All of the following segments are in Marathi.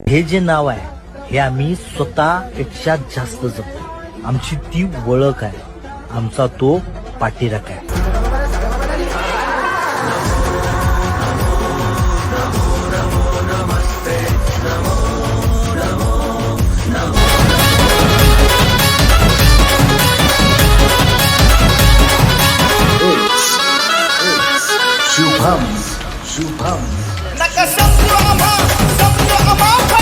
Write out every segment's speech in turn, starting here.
हे जे नाव आहे हे आम्ही स्वतःपेक्षा जास्त जपतो. आमची ती ओळख आहे. आमचा तो पाठीराख आहे. शुभम शुभम नका समजू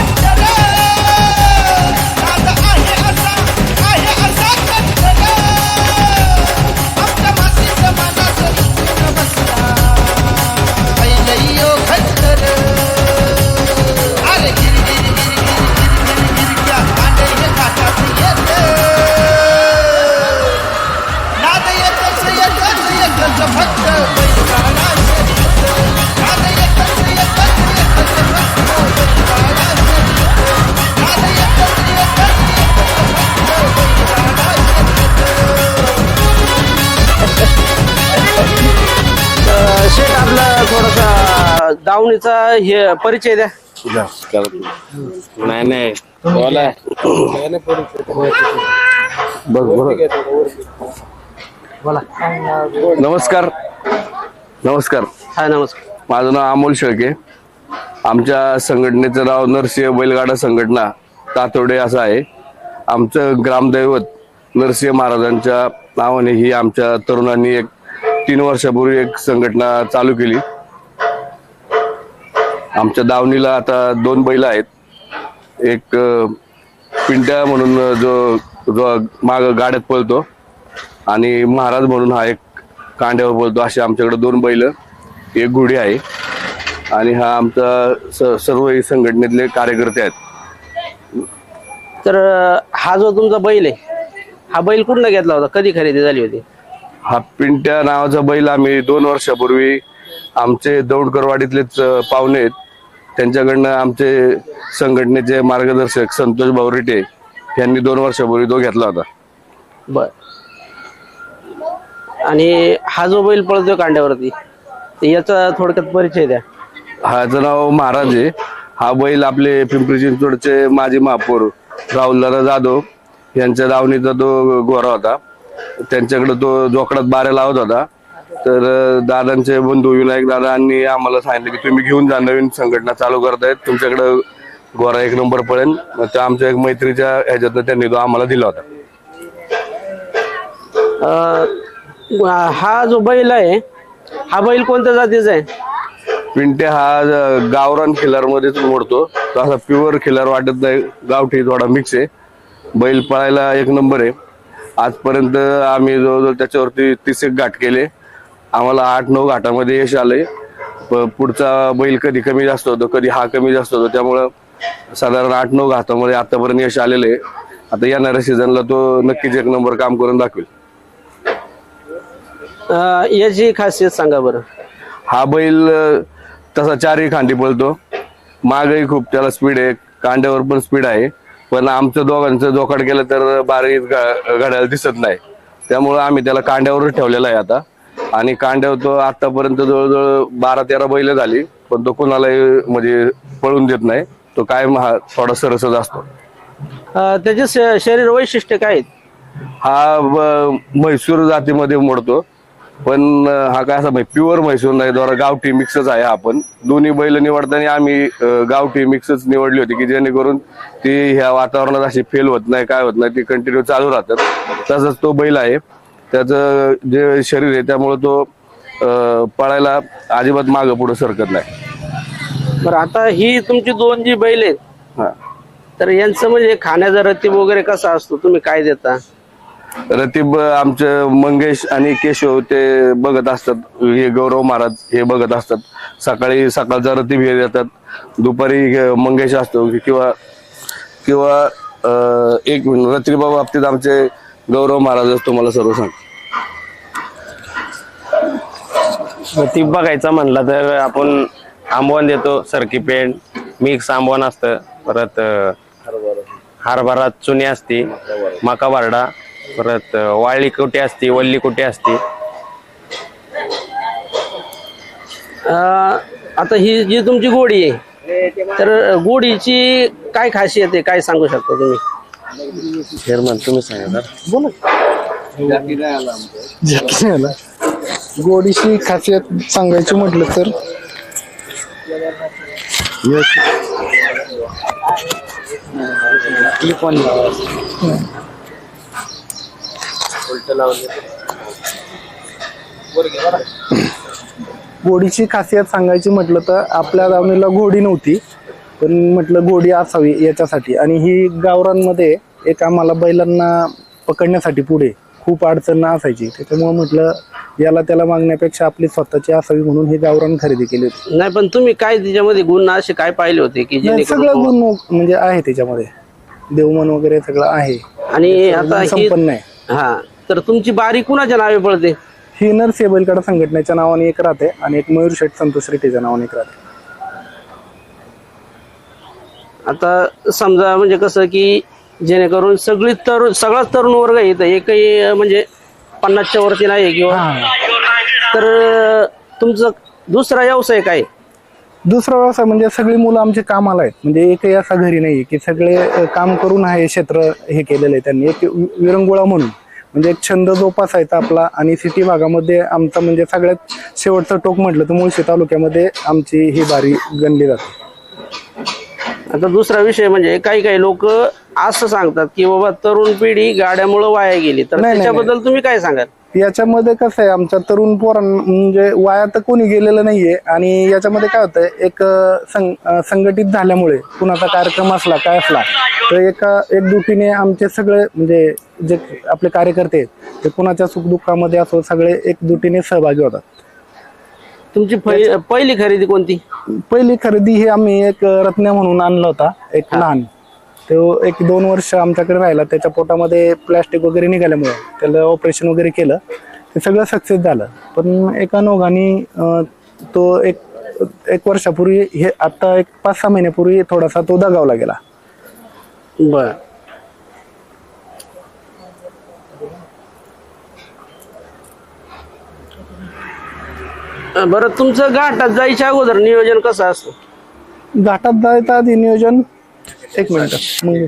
दावणीचा हे परिचय द्या. नाही नाही. बोला. नमस्कार. नमस्कार. हा नमस्कार. माझं नाव अमोल शेळके. आमच्या संघटनेचं नाव नरसिंह बैलगाडा संघटना तातोडे असं आहे. आमचं ग्रामदैवत नरसिंह महाराजांच्या नावाने ही आमच्या तरुणांनी एक तीन वर्षापूर्वी एक संघटना चालू केली. आमच्या दावणीला आता दोन बैल आहेत. एक पिंट्या म्हणून जो जो माग गाड्यात पळतो आणि महाराज म्हणून हा एक कांड्यावर बोलतो असे आमच्याकडे दोन बैल एक घोडी आहे आणि हा आमचा स- सर्व संघटनेतले कार्यकर्ते आहेत. तर हा जो तुमचा बैल आहे हा बैल कुठनं घेतला होता? कधी खरेदी झाली होती? हा पिंट्या नावाचा बैल आम्ही दोन वर्षापूर्वी आमचे दौडकरवाडीतलेच पाहुणे आहेत. त्यांच्याकडनं आमचे संघटनेचे मार्गदर्शक संतोष बावरिटे यांनी दोन वर्षापूर्वी तो घेतला होता. बर. आणि हा जो बैल पळतोय कांड्यावरती तर याचा थोडक्यात परिचय द्या. ह्याचं नाव महाराज आहे. हा बैल आपले पिंपरी चिंचवडचे माजी महापौर राहुलदादा जाधव यांच्या दावणीचा तो गोरा होता. त्यांच्याकडे तो जोकडात बाऱ्या लावत होता. तर दादांचे बंधू विनायक दादांनी आम्हाला सांगितलं की तुम्ही घेऊन जा नवीन संघटना चालू करतायत. तुमच्याकडे गोरा एक नंबर पडेल. त्या आमच्या एक मैत्रीच्या ह्याच्यातनं त्यांनी तो आम्हाला दिला होता. हा जो बैल आहे हा बैल कोणत्या जातीचा आहे? पिंटे हा गावरान खिलार मध्येच मोडतो. तो असा प्युअर खिलार वाटत नाही. गावठी थोडा मिक्स आहे. बैल पळायला एक नंबर आहे. आजपर्यंत आम्ही जवळजवळ त्याच्यावरती तीस एक घाट केले. आम्हाला आठ नऊ घाटामध्ये यश आलंय. पुढचा बैल कधी कमी जास्त होतो कधी हा कमी जास्त होतो त्यामुळं साधारण आठ नऊ घाटामध्ये आतापर्यंत यश आलेलं आहे. आता येणाऱ्या सीझनला तो नक्कीच एक नंबर काम करून दाखवेल. अ, याची खासियत सांगा बरं. हा बैल अ, तसा चारही खांदी पळतो. मागही खूप त्याला स्पीड आहे. कांड्यावर पण स्पीड आहे. पण आमचं दोघांचं जोकाड केलं तर बारी घड्याला दिसत नाही. त्यामुळं आम्ही त्याला कांड्यावरच ठेवलेला आहे आता. आणि कांड्यावर तो आतापर्यंत जवळजवळ बारा तेरा बैल झाली पण तो कोणालाही म्हणजे पळून देत नाही. तो कायम हा थोडा सरसच असतो. अ, त्याचे श- शरीर वैशिष्ट्य काय आहेत? हा ब- म्हैसूर जातीमध्ये मोडतो. पण अं, हा काय असा प्युअर म्हैसूर नाही जरा गावठी मिक्सच आहे हा पण. दोन्ही बैल निवडताना आम्ही अं, गावठी मिक्सच निवडली होती की जेणेकरून ती ह्या वातावरणात अशी फेल होत नाही काय होत नाही ती कंटिन्यू चालू राहतात. तसंच तो बैल आहे. त्याचं जे शरीर आहे त्यामुळे तो पळायला अजिबात मागं पुढे सरकत नाही. बरं आता ही तुमची दोन जी बैल आहेत. हा. तर यांचं म्हणजे खाण्याचा रतीब वगैरे कसा असतो? तुम्ही काय देता? रतीब आमचे मंगेश आणि केशव ते बघत असतात. हे गौरव महाराज हे बघत असतात. सकाळी सकाळचा रतीब हे देतात. दुपारी मंगेश असतो किंवा किंवा एक मिनिट रतीबा बाबतीत आमचे गौरव महाराज तुम्हाला सर्व सांग ती बघायचा म्हणला तर आपण आंबवण देतो सरकी पेंट मिक्स आंबवण असतं. परत हरभरा चुनी असते मका बारडा परत वाळली कुटी असते वल्ली कुटी असते. अ, आता ही जी तुमची गोडी आहे तर गोडीची काय खासियत आहे? काय सांगू शकता तुम्ही? तुम्ही सांगा झाला गोडीची खासियत सांगायची म्हटलं तर? गोडीची खासियत सांगायची म्हटलं तर आपल्या दावणीला घोडी नव्हती पण म्हटलं घोडी असावी याच्यासाठी. आणि ही गावरांमध्ये एक आम्हाला बैलांना पकडण्यासाठी पुढे खूप अडचण असायची. त्याच्यामुळे म्हटलं याला त्याला मागण्यापेक्षा आपली स्वतःची असावी म्हणून ही गावरान खरेदी केली होती. नाही पण तुम्ही काय त्याच्यामध्ये गुण असे काय पाहिले होते की नाही, सगळं गुण म्हणजे आहे त्याच्यामध्ये. देवमन वगैरे सगळं आहे. आणि आता ही संपन्न आहे. हा तर तुमची बारी कुणाच्या नावे पडते ही नरसे बैलगाडा संघटनेच्या नावाने एक राहते आणि एक मयूर शेठ संतोष रेड्डीच्या नावाने एक राहते. आता समजा म्हणजे कसं की जेणेकरून सगळी तरुण सगळाच तरुण वर्ग इथं. एकही म्हणजे पन्नासच्या वरती नाही किंवा तर तुमचं दुसरा व्यवसाय काय? दुसरा व्यवसाय म्हणजे सगळी मुलं आमची कामाला आहेत. म्हणजे एकही असा घरी नाही की सगळे अ, काम करून हे क्षेत्र हे केलेलं आहे त्यांनी. एक वि- विरंगुळा म्हणून. म्हणजे एक छंद जोपासायचा आपला आणि सिटी भागामध्ये आमचा म्हणजे सगळ्यात शेवटचं टोक म्हटलं तर मुळशी तालुक्यामध्ये आमची ही बारी गणली जाते. आता दुसरा विषय म्हणजे काही काही लोक असं सांगतात की बाबा तरुण पिढी गाड्यामुळे वाया गेली. तर नाही, नाही, त्याच्याबद्दल तुम्ही काय सांगाल? याच्यामध्ये कसं आहे आमच्या तरुण पोरां म्हणजे वाया तर कोणी गेलेलं नाहीये. आणि याच्यामध्ये काय होतंय एक अ, संग अ, संघटित झाल्यामुळे कुणाचा कार्यक्रम असला काय असला तर एका एक दुटीने आमचे सगळे म्हणजे जे आपले कार्यकर्ते आहेत ते कुणाच्या सुखदुःखामध्ये असो सगळे एक दुटीने सहभागी होतात. तुमची पहि- पहिली खरेदी कोणती? पहिली खरेदी ही आम्ही एक रत्न्या म्हणून आणला होता एक लहान. तो एक दोन वर्ष आमच्याकडे राहिला त्याच्या पोटामध्ये प्लॅस्टिक वगैरे निघाल्यामुळे त्याला ऑपरेशन वगैरे केलं ते सगळं सक्सेस झालं. पण एका नोगानी अं, तो एक एक वर्षापूर्वी हे आता एक पाच सहा महिन्यापूर्वी थोडासा तो दगावला गेला. बर. बरं तुमचं घाटात जायच्या अगोदर नियोजन कसं असतं? घाटात जायचं आधी नियोजन एक मिनिट मग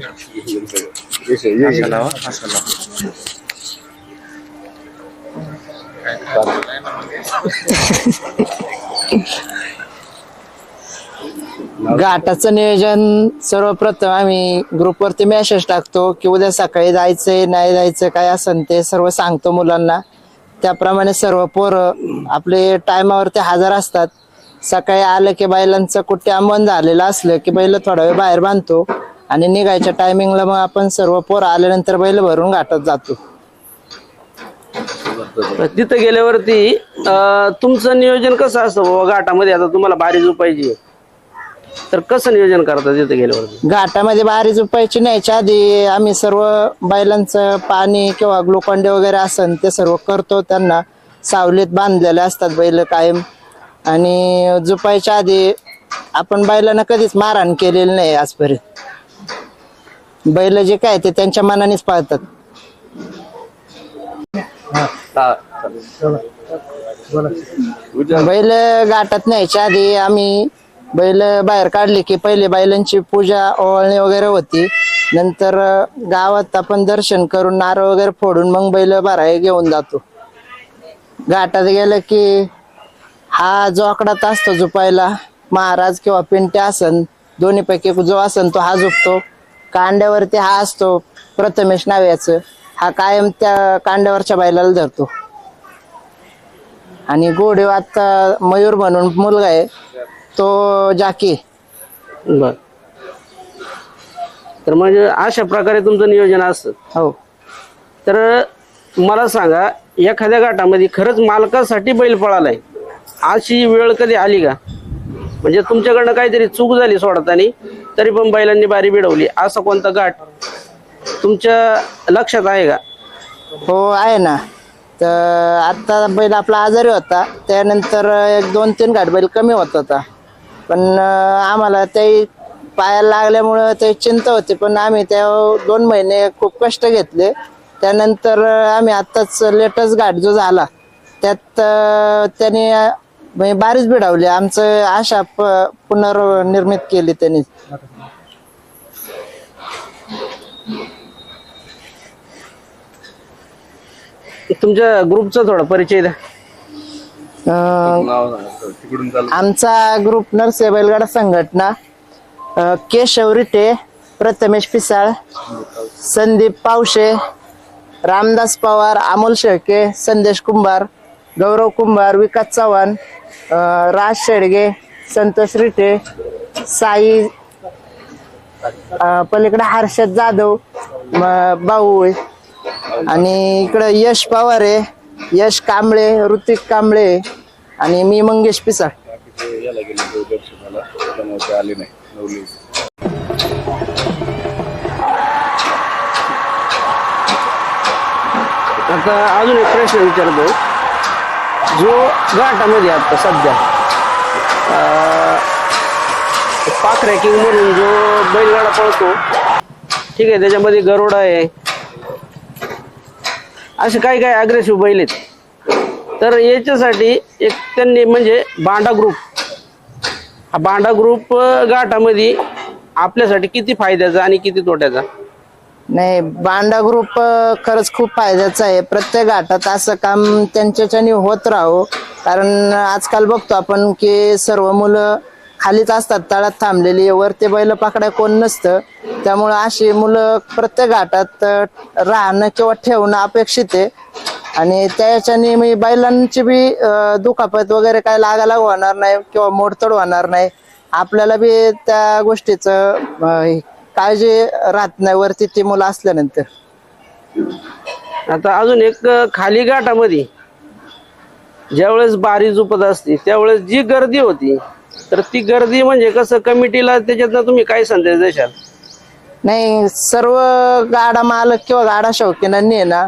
घाटाचं नियोजन सर्वप्रथम आम्ही ग्रुपवरती मेसेज टाकतो की उद्या सकाळी जायचंय नाही जायचं काय असन ते सर्व सांगतो मुलांना. त्याप्रमाणे सर्व पोरं आपले टायमावरती हजर असतात. सकाळी आलं की बैलांचं कुठे आंबन झालेलं असलं की बैल थोडा वेळ बाहेर बांधतो आणि निघायच्या टायमिंगला मग आपण सर्व पोर आल्यानंतर बैल भरून घाटात जातो. तिथं गेल्यावरती अं, तुमचं नियोजन कसं असतं बाबा घाटामध्ये? आता तुम्हाला बारी पाहिजे. तर कसं नियोजन करता तिथं गेल्यावरती घाटामध्ये बारी झोपायची न्यायच्या आधी आम्ही सर्व बैलांचं पाणी किंवा ग्लुकॉन्डे वगैरे असन ते सर्व करतो. त्यांना सावलीत बांधलेले असतात बैल कायम. आणि झोपायच्या आधी आपण बैलांना कधीच मारहाण केलेली नाही आजपर्यंत. बैल जे काय ते त्यांच्या मनानेच पाळतात. बैल गाठात न्यायच्या आधी आम्ही बैल बाहेर काढले की पहिले बैलांची पूजा ओवाळणी वगैरे होती. नंतर गावात आपण दर्शन करून नारळ वगैरे फोडून मग बैल भराय घेऊन जातो. घाटात गेलं की हा जो आकडात असतो झोपायला. महाराज किंवा पिंटे आसन दोन्हीपैकी जो आसन तो हा झोपतो. कांड्यावरती हा असतो प्रथमेश नाव्याचं. हा कायम त्या कांड्यावरच्या बैलाला धरतो. आणि गोडे आता मयूर म्हणून मुलगा आहे. तो जाकी. बर. तर म्हणजे अशा प्रकारे तुमचं नियोजन असतं. हो. तर मला सांगा एखाद्या घाटामध्ये खरंच मालकासाठी बैल पळालाय. अशी वेळ कधी आली का? म्हणजे तुमच्याकडनं काहीतरी चूक झाली सोडताना तरी पण बैलांनी बारी बिडवली. असा कोणता घाट तुमच्या लक्षात आहे का? हो आहे ना. तर आता बैल आपला आजारी होता. त्यानंतर एक दोन तीन गाठ बैल कमी होत होता. पण आम्हाला ते पायाला लागल्यामुळं ते चिंता होती. पण आम्ही त्या दोन महिने खूप कष्ट घेतले. त्यानंतर आम्ही आत्ताच लेटेस्ट घाट जो झाला त्यात त्याने म्हणजे बारीच भिडावली आमचं आशा प- पुनर्निर्मित केली त्यांनी. तुमच्या ग्रुपचा थोडा परिचय द्या. अं, आमचा ग्रुप नरसे बैलगाडा संघटना केशव रिटे प्रथमेश पिसाळ संदीप पावशे रामदास पवार अमोल शेळके संदेश कुंभार गौरव कुंभार विकास चव्हाण राज शेडगे संतोष रिटे साई अं, पलीकडे हर्षद जाधव म- बाऊळ आणि इकडं यश पवार आहे यश कांबळे ऋतिक कांबळे आणि मी मंगेश पिसाळ. आता अजून एक प्रश्न विचारतो. जो घाटामध्ये आता सध्या पाक रॅकिंग म्हणून जो बैलगाडा पळतो ठीक आहे त्याच्यामध्ये गरोडा आहे. असे काही काही अग्रेसिव्ह बैल आहेत? तर याच्यासाठी एक त्यांनी म्हणजे बांडा ग्रुप हा बांडा ग्रुप गाठामध्ये घाटामध्ये आपल्यासाठी किती फायद्याचा आणि किती तोट्याचा? नाही बांडा ग्रुप खरंच खूप फायद्याचा आहे. प्रत्येक घाटात असं काम त्यांच्याच्याने होत राहो. कारण आजकाल बघतो आपण की सर्व मुलं खालीच असतात तळात थांबलेली. वरती बैल पाकड्या कोण नसतं. त्यामुळं अशी मुलं प्रत्येक घाटात राहणं किंवा ठेवणं अपेक्षित आहे. आणि त्याच्याने मी बैलांची बी अं, दुखापत वगैरे काय लागायला होणार नाही किंवा मोडतोड होणार नाही. आपल्याला बी त्या गोष्टीचं अं, काळजी राहत नाही वरती ती मुलं असल्यानंतर. आता अजून एक अं, खाली घाटामध्ये ज्यावेळेस बारी झुपत असते त्यावेळेस जी गर्दी होती तर ती गर्दी म्हणजे कसं कमिटीला त्याच्यातनं तुम्ही काय संदेश देशाल? नाही सर्व गाडा मालक किंवा गाडा शौकीनांनी आहे ना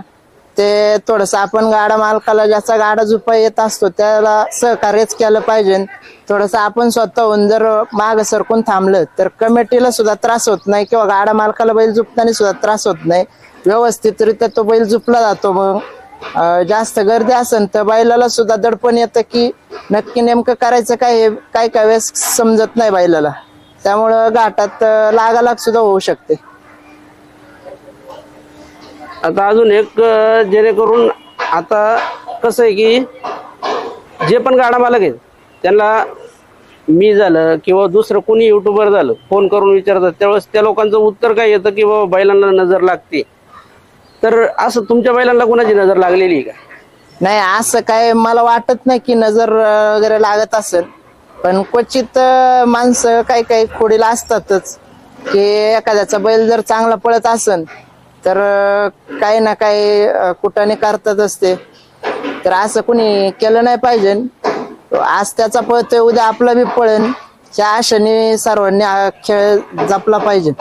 ते थोडस आपण गाडा मालकाला ज्याचा गाडा झुपा येत असतो त्याला सहकार्यच केलं पाहिजे. थोडस आपण स्वतःहून जर माग सरकून थांबलं तर कमिटीला सुद्धा त्रास होत नाही किंवा गाडा मालकाला बैल झुपताना सुद्धा त्रास होत नाही. व्यवस्थितरित्या तो बैल झुपला जातो मग. जास्त गर्दी असेल तर बैलाला सुद्धा दडपण येतं की नक्की नेमकं करायचं काय हे काय काय वेळेस समजत नाही बैलाला. त्यामुळं घाटात लागालाग सुद्धा होऊ शकते. आता अजून एक जेणेकरून आता कसं आहे की जे पण गाडा मालक आहेत त्यांना मी झालं किंवा दुसरं कोणी युट्यूबर झालं फोन करून विचारतात त्यावेळेस त्या लोकांचं उत्तर काय येतं की बाबा बैलांना नजर लागते. तर असं तुमच्या बैलांना कोणाची नजर लागलेली आहे का? नाही असं काय मला वाटत नाही की नजर वगैरे लागत असेल. पण क्वचित माणसं काही काही खोडीला असतातच. की एखाद्याचा बैल जर चांगला पळत असेल तर काही ना काही कुटाने करतात असते. तर असं कुणी केलं नाही पाहिजे. आज त्याचा पळतोय उद्या आपला बी पळेन त्या आशेने सर्वांनी खेळ जपला पाहिजे.